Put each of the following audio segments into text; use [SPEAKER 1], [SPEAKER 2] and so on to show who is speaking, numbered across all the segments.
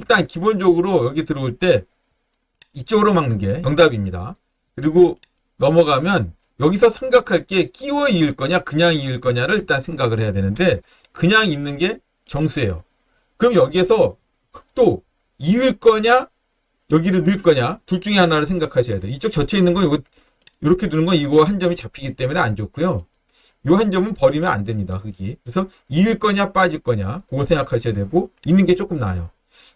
[SPEAKER 1] 일단 기본적으로 여기 들어올 때 이쪽으로 막는 게 정답입니다. 그리고 넘어가면 여기서 생각할 게 끼워 이을 거냐 그냥 이을 거냐를 일단 생각을 해야 되는데 그냥 있는 게 정수예요. 그럼 여기에서 흑도 이을 거냐 여기를 넣을 거냐 둘 중에 하나를 생각하셔야 돼요. 이쪽 젖혀 있는 거 이거 이렇게 두는 건 이거 한 점이 잡히기 때문에 안 좋고요. 요 한 점은 버리면 안 됩니다. 흙이. 그래서 이을 거냐 빠질 거냐 그걸 생각하셔야 되고 있는 게 조금 나아요.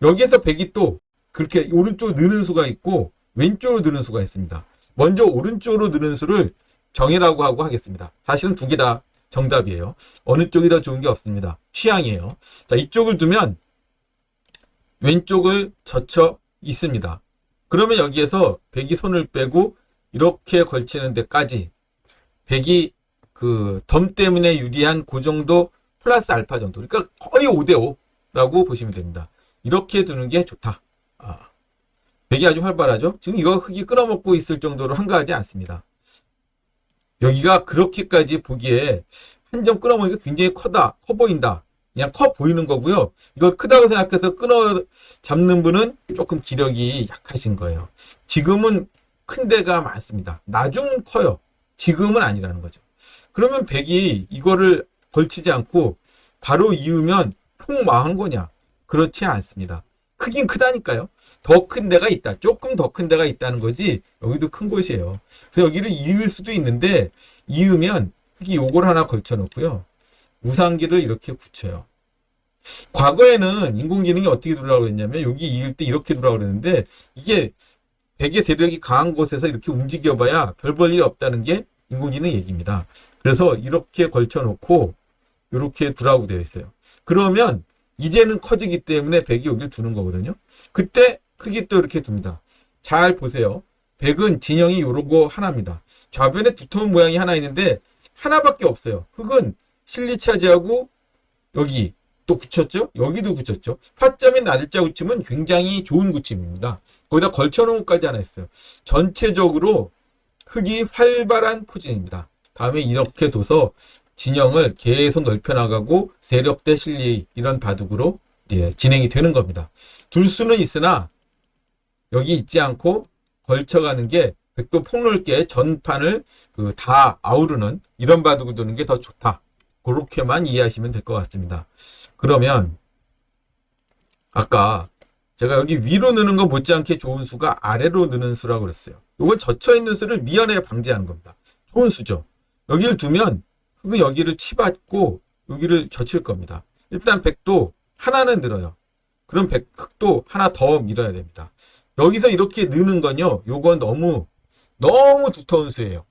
[SPEAKER 1] 여기에서 백이 또 그렇게 오른쪽으로 느는 수가 있고 왼쪽으로 느는 수가 있습니다. 먼저 오른쪽으로 느는 수를 정이라고 하고 하겠습니다. 사실은 두 개 다 정답이에요. 어느 쪽이 더 좋은 게 없습니다. 취향이에요. 자, 이쪽을 두면 왼쪽을 젖혀 있습니다. 그러면 여기에서 백이 손을 빼고 이렇게 걸치는 데까지 백이 그 덤 때문에 유리한 그 정도 플러스 알파 정도. 그러니까 거의 5대5라고 보시면 됩니다. 이렇게 두는 게 좋다. 아, 백이 아주 활발하죠? 지금 이거 흙이 끌어먹고 있을 정도로 한가하지 않습니다. 여기가 그렇게까지 보기에 한 점 끌어먹으니까 굉장히 커다, 커 보인다. 그냥 커 보이는 거고요. 이걸 크다고 생각해서 끊어 잡는 분은 조금 기력이 약하신 거예요. 지금은 큰 데가 많습니다. 나중은 커요. 지금은 아니라는 거죠. 그러면 백이 이거를 걸치지 않고 바로 이으면 폭 망한 거냐? 그렇지 않습니다. 크긴 크다니까요. 더 큰 데가 있다. 조금 더 큰 데가 있다는 거지. 여기도 큰 곳이에요. 그래서 여기를 이을 수도 있는데 이으면 흙이 요걸 하나 걸쳐 놓고요. 우상기를 이렇게 붙여요. 과거에는 인공지능이 어떻게 두라고 그랬냐면 여기 이을 때 이렇게 두라고 그랬는데 이게 백의 세력이 강한 곳에서 이렇게 움직여봐야 별 볼 일이 없다는 게 인공지능 얘기입니다. 그래서 이렇게 걸쳐 놓고 이렇게 두라고 되어 있어요. 그러면 이제는 커지기 때문에 백이 여기를 두는 거거든요. 그때 크기 또 이렇게 둡니다. 잘 보세요. 백은 진영이 요러고 하나입니다. 좌변에 두터운 모양이 하나 있는데 하나밖에 없어요. 흙은 실리차지하고 여기 또 붙였죠? 여기도 붙였죠? 화점인 나들자 붙임은 굉장히 좋은 붙임입니다. 거기다 걸쳐놓은 것까지 하나 있어요. 전체적으로 흙이 활발한 포진입니다. 다음에 이렇게 둬서 진영을 계속 넓혀나가고 세력 대 실리 이런 바둑으로 예, 진행이 되는 겁니다. 둘 수는 있으나 여기 있지 않고 걸쳐가는 게 백도 폭넓게 전판을 그 다 아우르는 이런 바둑을 두는 게 더 좋다. 그렇게만 이해하시면 될 것 같습니다. 그러면 아까 제가 여기 위로 느는 거 못지않게 좋은 수가 아래로 느는 수라고 그랬어요. 이건 젖혀 있는 수를 미연에 방지하는 겁니다. 좋은 수죠. 여기를 두면 흙은 여기를 치받고 여기를 젖힐 겁니다. 일단 백도 하나는 늘어요. 그럼 백, 흙도 하나 더 밀어야 됩니다. 여기서 이렇게 느는 건요. 요건 너무 너무 두터운 수예요.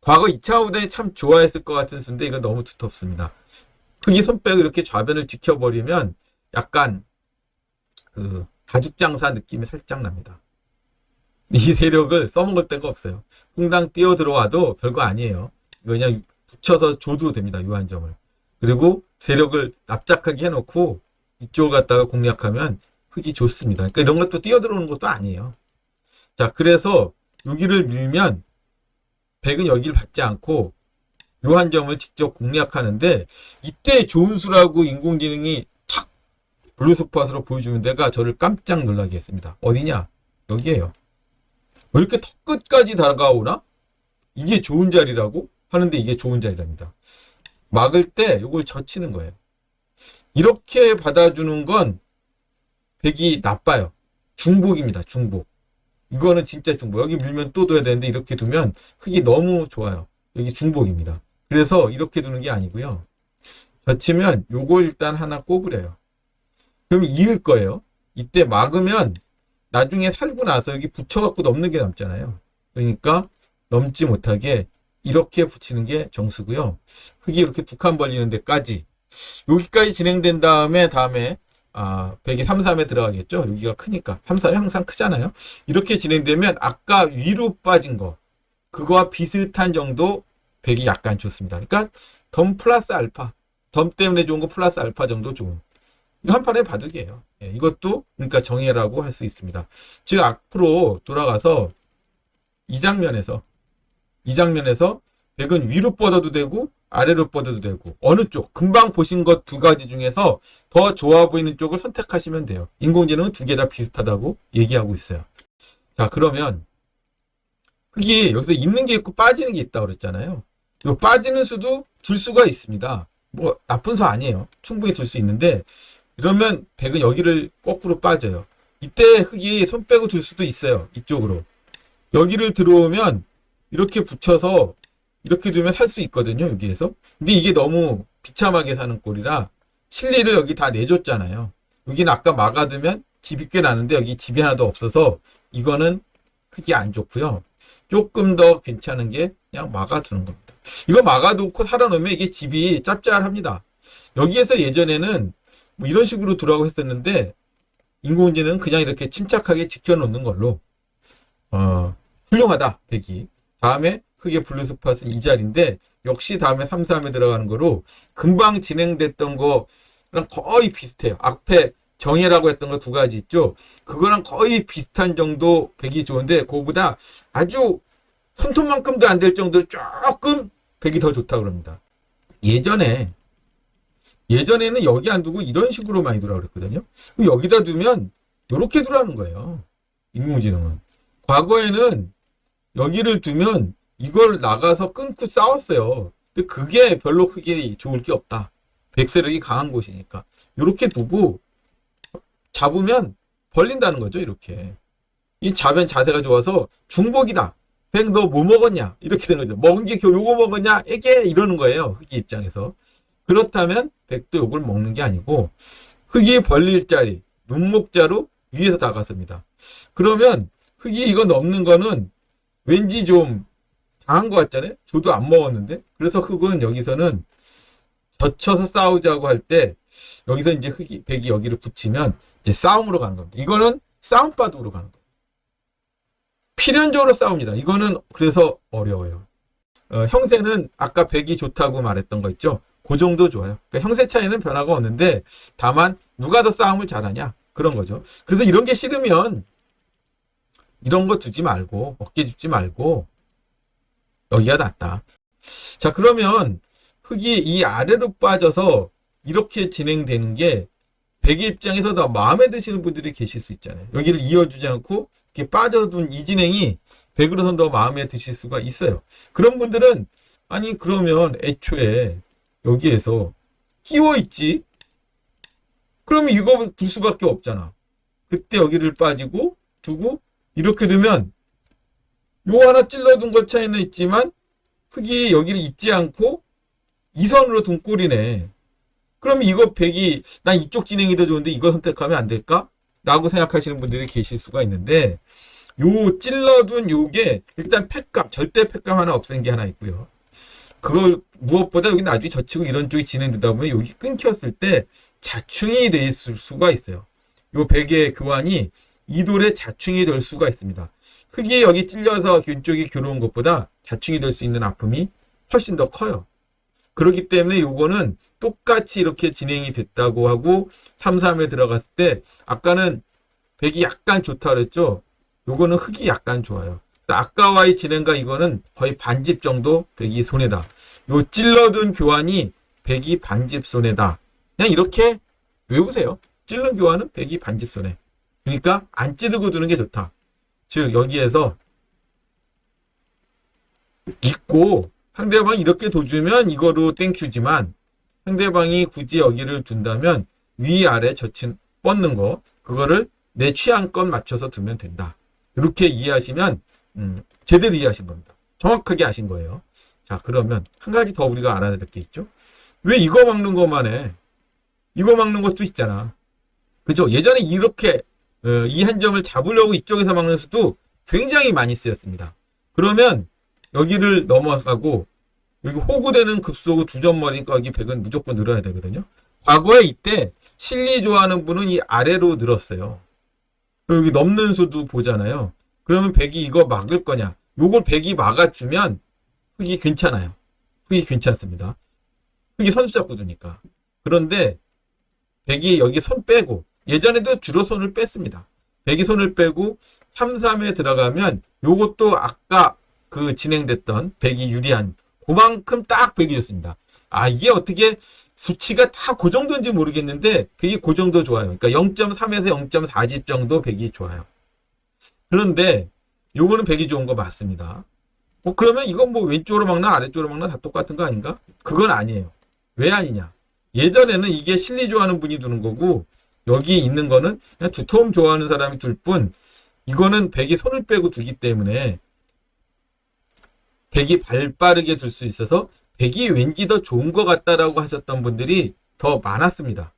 [SPEAKER 1] 과거 2차 우대 참 좋아했을 것 같은 수인데 이건 너무 두텁습니다. 흙이 손뼉 이렇게 좌변을 지켜버리면 약간 그 가죽 장사 느낌이 살짝 납니다. 이 세력을 써먹을 데가 없어요. 홍당 뛰어 들어와도 별거 아니에요. 그냥 붙여서 줘도 됩니다. 유한점을. 그리고 세력을 납작하게 해놓고 이쪽을 갖다가 공략하면 흙이 좋습니다. 그러니까 이런 것도 뛰어 들어오는 것도 아니에요. 자, 그래서 여기를 밀면 백은 여기를 받지 않고 요한 점을 직접 공략하는데 이때 좋은 수라고 인공지능이 탁 블루스팟으로 보여주는 데가 저를 깜짝 놀라게 했습니다. 어디냐? 여기에요. 왜 이렇게 턱 끝까지 다가오나? 이게 좋은 자리라고? 하는데 이게 좋은 자리랍니다. 막을 때 이걸 젖히는 거예요. 이렇게 받아주는 건 백이 나빠요. 중복입니다. 중복. 이거는 진짜 중복. 여기 밀면 또 둬야 되는데 이렇게 두면 흙이 너무 좋아요. 여기 중복입니다. 그래서 이렇게 두는 게 아니고요. 젖히면 요거 일단 하나 꼬부려요. 그럼 이을 거예요. 이때 막으면 나중에 살고 나서 여기 붙여갖고 넘는 게 남잖아요. 그러니까 넘지 못하게 이렇게 붙이는 게 정수고요. 흙이 이렇게 두 칸 벌리는 데까지 여기까지 진행된 다음에 다음에 아, 100이 3, 3에 들어가겠죠? 여기가 크니까. 3, 3이 항상 크잖아요? 이렇게 진행되면 아까 위로 빠진 거, 그거와 비슷한 정도 100이 약간 좋습니다. 그러니까 덤 플러스 알파. 덤 때문에 좋은 거 플러스 알파 정도 좋은. 이거 한 판의 바둑이에요. 예, 이것도 그러니까 정해라고 할 수 있습니다. 즉 앞으로 돌아가서 이 장면에서 이 장면에서 100은 위로 뻗어도 되고 아래로 뻗어도 되고 어느 쪽 금방 보신 것 두 가지 중에서 더 좋아 보이는 쪽을 선택하시면 돼요. 인공지능은 두 개 다 비슷하다고 얘기하고 있어요. 자 그러면 흙이 여기서 있는 게 있고 빠지는 게 있다고 그랬잖아요. 이 빠지는 수도 줄 수가 있습니다. 뭐 나쁜 수 아니에요. 충분히 줄 수 있는데 이러면 백은 여기를 거꾸로 빠져요. 이때 흙이 손 빼고 줄 수도 있어요. 이쪽으로. 여기를 들어오면 이렇게 붙여서 이렇게 두면 살 수 있거든요. 여기에서. 근데 이게 너무 비참하게 사는 꼴이라 실리를 여기 다 내줬잖아요. 여기는 아까 막아두면 집이 꽤 나는데 여기 집이 하나도 없어서 이거는 흙이 안 좋고요. 조금 더 괜찮은 게 그냥 막아두는 겁니다. 이거 막아놓고 살아놓으면 이게 집이 짭짤합니다. 여기에서 예전에는 뭐 이런 식으로 두라고 했었는데 인공지능은 그냥 이렇게 침착하게 지켜놓는 걸로 어, 훌륭하다 백이 다음에 흙의 블루스팟은 이 자리인데 역시 다음에 3, 3에 들어가는 거로 금방 진행됐던 거랑 거의 비슷해요. 앞에 정예라고 했던 거 두 가지 있죠. 그거랑 거의 비슷한 정도 백이 좋은데 그거보다 아주 손톱만큼도 안 될 정도로 조금 백이 더 좋다 그럽니다. 예전에 예전에는 여기 안 두고 이런 식으로 많이 두라 그랬거든요. 여기다 두면 이렇게 두라는 거예요. 인공지능은. 과거에는 여기를 두면 이걸 나가서 끊고 싸웠어요. 근데 그게 별로 크게 좋을 게 없다. 백세력이 강한 곳이니까. 이렇게 두고 잡으면 벌린다는 거죠. 이렇게. 이 잡은 자세가 좋아서 중복이다. 백 너 뭐 먹었냐? 이렇게 되는 거죠. 먹은 게 요거 먹었냐? 에게 이러는 거예요. 흑이 입장에서. 그렇다면 백도 요걸 먹는 게 아니고 흑이 벌릴 자리, 눈목자로 위에서 다가섭니다. 그러면 흑이 이거 넘는 거는 왠지 좀 당한 것 같잖아요. 저도 안 먹었는데. 그래서 흑은 여기서는 젖혀서 싸우자고 할 때 여기서 이제 흑이 백이 여기를 붙이면 이제 싸움으로 가는 겁니다. 이거는 싸움 바둑으로 가는 거예요. 필연적으로 싸웁니다. 이거는 그래서 어려워요. 어, 형세는 아까 백이 좋다고 말했던 거 있죠. 그 정도 좋아요. 그러니까 형세 차이는 변화가 없는데 다만 누가 더 싸움을 잘하냐 그런 거죠. 그래서 이런 게 싫으면 이런 거 두지 말고 어깨 짚지 말고 여기가 낫다. 자 그러면 흙이 이 아래로 빠져서 이렇게 진행되는 게 백의 입장에서 더 마음에 드시는 분들이 계실 수 있잖아요. 여기를 이어주지 않고 이렇게 빠져둔 이 진행이 백으로선 더 마음에 드실 수가 있어요. 그런 분들은 아니 그러면 애초에 여기에서 끼워 있지. 그러면 이거 둘 수밖에 없잖아. 그때 여기를 빠지고 두고 이렇게 두면 요 하나 찔러둔 것 차이는 있지만 흙이 여기를 잊지 않고 이선으로 둔 꼴이네. 그럼 이거 백이 난 이쪽 진행이 더 좋은데 이거 선택하면 안 될까? 라고 생각하시는 분들이 계실 수가 있는데 요 찔러둔 요게 일단 팩감 절대 팩감 하나 없앤 게 하나 있고요. 그걸 무엇보다 여기 나중에 젖히고 이런 쪽이 진행되다 보면 여기 끊겼을 때 자충이 돼 있을 수가 있어요. 요 백의 교환이 이돌의 자충이 될 수가 있습니다. 흙이 여기 찔려서 균쪽이 괴로운 것보다 자충이 될 수 있는 아픔이 훨씬 더 커요. 그렇기 때문에 요거는 똑같이 이렇게 진행이 됐다고 하고 3, 3에 들어갔을 때 아까는 백이 약간 좋다 그랬죠. 요거는 흙이 약간 좋아요. 아까와의 진행과 이거는 거의 반집 정도 백이 손해다. 요 찔러둔 교환이 백이 반집 손해다. 그냥 이렇게 외우세요. 찔른 교환은 백이 반집 손해. 그러니까 안 찌르고 두는 게 좋다. 즉 여기에서 있고 상대방이 이렇게 도주면 이거로 땡큐지만 상대방이 굳이 여기를 둔다면 위아래 젖힌 뻗는 거 그거를 내 취향껏 맞춰서 두면 된다. 이렇게 이해하시면 음, 제대로 이해하신 겁니다. 정확하게 아신 거예요. 자 그러면 한 가지 더 우리가 알아야 될 게 있죠. 왜 이거 막는 것만 해? 이거 막는 것도 있잖아. 그죠? 예전에 이렇게 어, 이 한 점을 잡으려고 이쪽에서 막는 수도 굉장히 많이 쓰였습니다. 그러면 여기를 넘어가고 여기 호구되는 급소고 두 점머리니까 여기 백은 무조건 늘어야 되거든요. 과거에 이때 실리 좋아하는 분은 이 아래로 늘었어요. 여기 넘는 수도 보잖아요. 그러면 백이 이거 막을 거냐? 요걸 백이 막아주면 흙이 괜찮아요. 흙이 괜찮습니다. 흙이 선수 잡고 두니까. 그런데 백이 여기 손 빼고 예전에도 주로 손을 뺐습니다. 백이 손을 빼고 3, 3에 들어가면 요것도 아까 그 진행됐던 백이 유리한 그만큼 딱 백이 줬습니다. 아, 이게 어떻게 수치가 다 그 정도인지 모르겠는데, 백이 그 정도 좋아요. 그러니까 0.3에서 0.4집 정도 백이 좋아요. 그런데, 요거는 백이 좋은 거 맞습니다. 어, 그러면 이건 뭐 왼쪽으로 막나 아래쪽으로 막나 다 똑같은 거 아닌가? 그건 아니에요. 왜 아니냐? 예전에는 이게 실리 좋아하는 분이 두는 거고, 여기 있는 거는 그냥 두터움 좋아하는 사람이 둘 뿐, 이거는 백이 손을 빼고 두기 때문에 백이 발 빠르게 둘수 있어서 백이 왠지 더 좋은 것 같다라고 하셨던 분들이 더 많았습니다.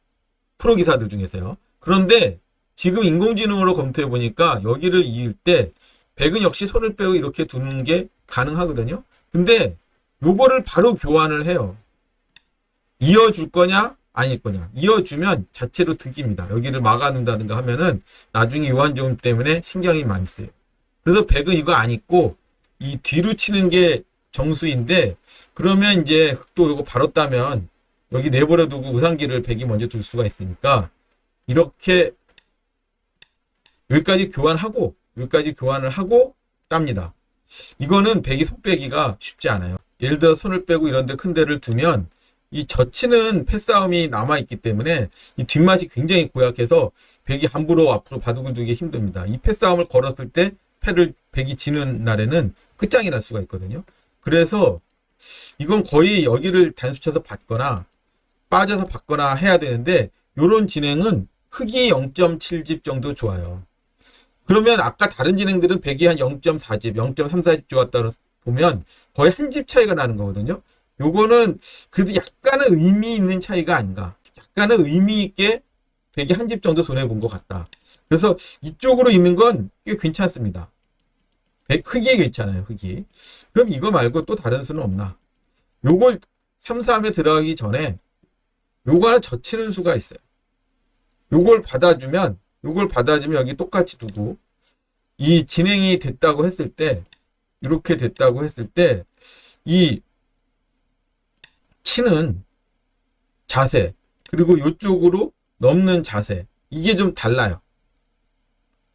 [SPEAKER 1] 프로 기사들 중에서요. 그런데 지금 인공지능으로 검토해 보니까 여기를 이을 때 백은 역시 손을 빼고 이렇게 두는 게 가능하거든요. 근데 요거를 바로 교환을 해요. 이어줄 거냐 아닐 거냐. 이어주면 자체로 득입니다. 여기를 막아놓는다든가 하면은 나중에 요한조음 때문에 신경이 많이 쓰여요. 그래서 백은 이거 안 있고 이 뒤로 치는 게 정수인데 그러면 이제 흑도 이거 바로 따면 여기 내버려 두고 우상기를 백이 먼저 둘 수가 있으니까 이렇게 여기까지 교환하고 여기까지 교환을 하고 땁니다. 이거는 백이 손 빼기가 쉽지 않아요. 예를 들어 손을 빼고 이런 데 큰 데를 두면 이 젖히는 패싸움이 남아있기 때문에 이 뒷맛이 굉장히 고약해서 백이 함부로 앞으로 바둑을 두기 힘듭니다. 이 패싸움을 걸었을 때 패를 백이 지는 날에는 끝장이 날 수가 있거든요. 그래서 이건 거의 여기를 단수쳐서 받거나 빠져서 받거나 해야 되는데 요런 진행은 흑이 0.7집 정도 좋아요. 그러면 아까 다른 진행들은 백이 한 0.4집, 0.34집 좋았다 보면 거의 한 집 차이가 나는 거거든요. 요거는 그래도 약간은 의미 있는 차이가 아닌가. 약간은 의미 있게 백이 한집 정도 손해 본 것 같다. 그래서 이쪽으로 있는 건 꽤 괜찮습니다. 백, 흑이 괜찮아요, 흑이. 그럼 이거 말고 또 다른 수는 없나? 요걸 3, 3에 들어가기 전에 요거 하나 젖히는 수가 있어요. 요걸 받아주면, 요걸 받아주면 여기 똑같이 두고, 이 진행이 됐다고 했을 때, 이렇게 됐다고 했을 때, 이 치는 자세, 그리고 요쪽으로 넘는 자세, 이게 좀 달라요.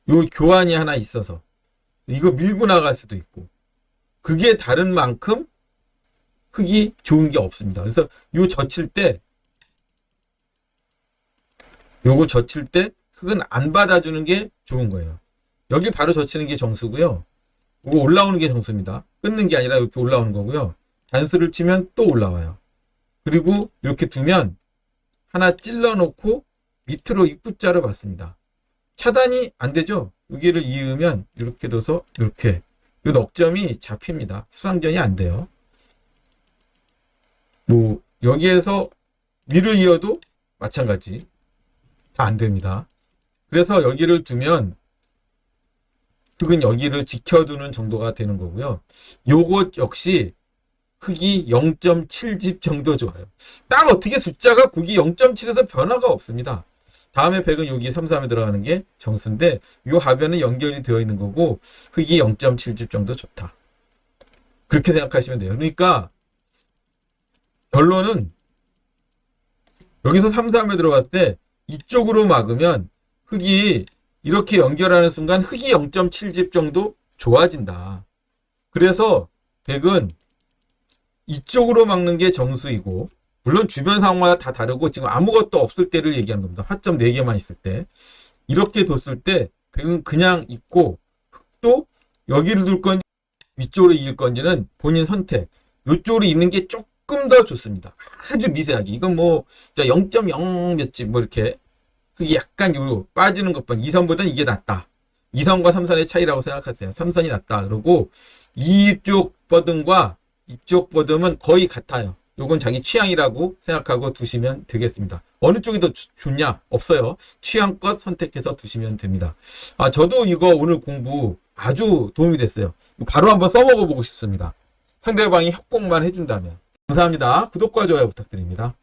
[SPEAKER 1] 요 교환이 하나 있어서. 이거 밀고 나갈 수도 있고. 그게 다른 만큼 흙이 좋은 게 없습니다. 그래서 요 젖힐 때, 요걸 젖힐 때 흙은 안 받아주는 게 좋은 거예요. 여기 바로 젖히는 게 정수고요. 이거 올라오는 게 정수입니다. 끊는 게 아니라 이렇게 올라오는 거고요. 단수를 치면 또 올라와요. 그리고 이렇게 두면 하나 찔러 놓고 밑으로 입구자로 받습니다. 차단이 안 되죠? 여기를 이으면 이렇게 둬서 이렇게 이 넉점이 잡힙니다. 수상전이 안 돼요. 뭐 여기에서 위를 이어도 마찬가지 다 안 됩니다. 그래서 여기를 두면 흙은 여기를 지켜두는 정도가 되는 거고요. 요것 역시 흙이 0.7집 정도 좋아요. 딱 어떻게 숫자가 국이 0.7에서 변화가 없습니다. 다음에 100은 여기 3, 3에 들어가는 게 정수인데 이 하변은 연결이 되어 있는 거고 흙이 0.7집 정도 좋다. 그렇게 생각하시면 돼요. 그러니까 결론은 여기서 3, 3에 들어갈 때 이쪽으로 막으면 흙이 이렇게 연결하는 순간 흙이 0.7집 정도 좋아진다. 그래서 100은 이쪽으로 막는 게 정수이고 물론 주변 상황마다 다 다르고 지금 아무것도 없을 때를 얘기하는 겁니다. 화점 4개만 있을 때. 이렇게 뒀을 때 백은 그냥 있고 흑도 여기를 둘 건지 위쪽으로 이을 건지는 본인 선택. 이쪽으로 있는 게 조금 더 좋습니다. 아주 미세하게. 이건 뭐 0.0 몇집 뭐 이렇게 그게 약간 요 빠지는 것뿐 2선보다는 이게 낫다. 2선과 3선의 차이라고 생각하세요. 3선이 낫다. 그러고 이쪽 버든과 이쪽 버듬은 거의 같아요. 요건 자기 취향이라고 생각하고 두시면 되겠습니다. 어느 쪽이 더 좋냐? 없어요. 취향껏 선택해서 두시면 됩니다. 아, 저도 이거 오늘 공부 아주 도움이 됐어요. 바로 한번 써먹어 보고 싶습니다. 상대방이 협공만 해준다면. 감사합니다. 구독과 좋아요 부탁드립니다.